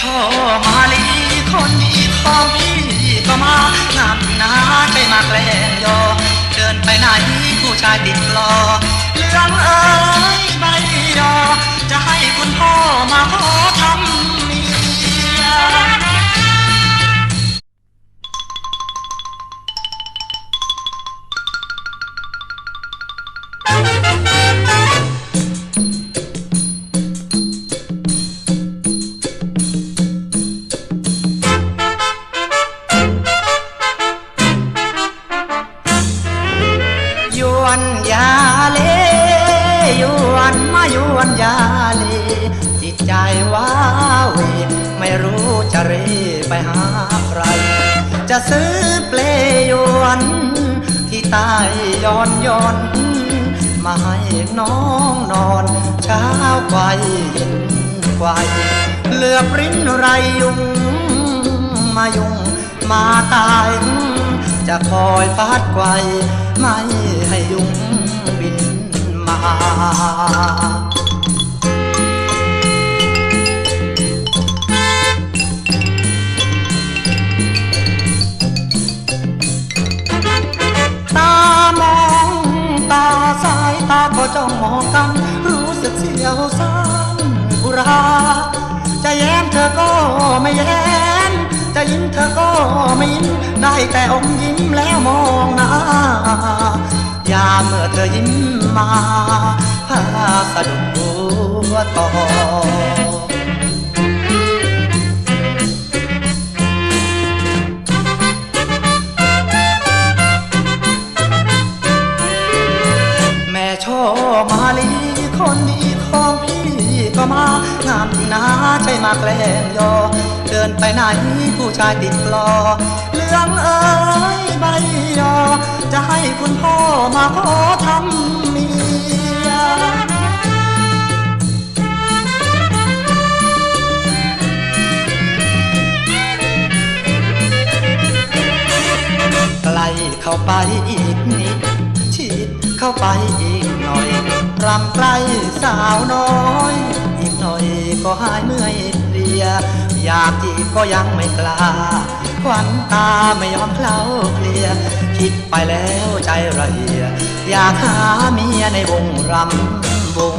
โชมาลีคนดีของพี่ก็มาหนักหนาใจมาแกล้งยอเดินไปไหนผู้ชายติดรอเรื่องเอ้ย วนยาเลยวนมายวนยาเลจิตใจว้าเวไม่รู้จะเรไปหาใคร จะซื้อเปลยวน ที่ใต้ย้อนย้อนมาให้น้องนอนเช้าไกวเย็นไกวเหลือบริ้นไรยุง มายุงมาตาย จะคอยฟาดไกวไม่ให้ยุงบินมาตามองตาสายตาก็จ้องมองกันรู้สึกเสียวซ้ำอุรา จะแย้มเธอก็ไม่แย้ม ยิ้มเธอก็ไม่ยิ้มได้แต่อมยิ้มแล้วมองหน้ายามเมื่อเธอยิ้มมาพาสะดุดตัวต่อแม่โชมาลีคนดีของพี่ ก็มางามที่นาใช่มาแกล้งยอ เดินไปไหนผู้ชายติดกลอเรื่องเอ้ยใบยอ จะให้คุณพ่อมาขอทำเมียใกลเข้าไปอีกนิดชิดเข้าไปอีกหน่อยรำใกลสาวน้อย กหน่อยก็หายเมื่อยเพลีย อยากจีบก็ยังไม่กล้าควันตาไม่ยอมเคล้าเคลีย คิดไปแล้วใจระเหีย อยากหาเมียในวงรำวง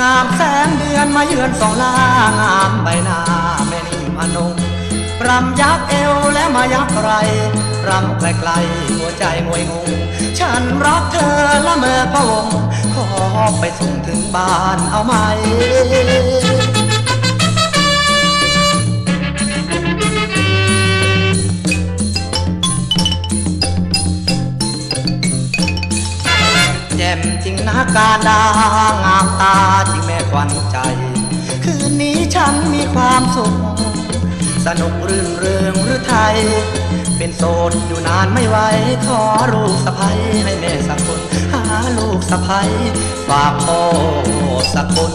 งามแสงเดือนมาเยือนสองลางามใบหน้าแม่นิ่มอนง รำยักเอวและมายักไรรำไกลๆหัวใจงวยงง ฉันรักเธอละเมอพะวง ขอไปส่งถึงบ้านเอาไหมแจ่มจริงนะการดางามตาจริงแม่ควันใจ คืนนี้ฉันมีความสุข สนุกรื่นเริงหรือไทย เป็นโสดอยู่นานไม่ไหว ขอลูกสะพ้ยให้แม่สักคน หาลูกสะพ้ยฝากพ่อสักคน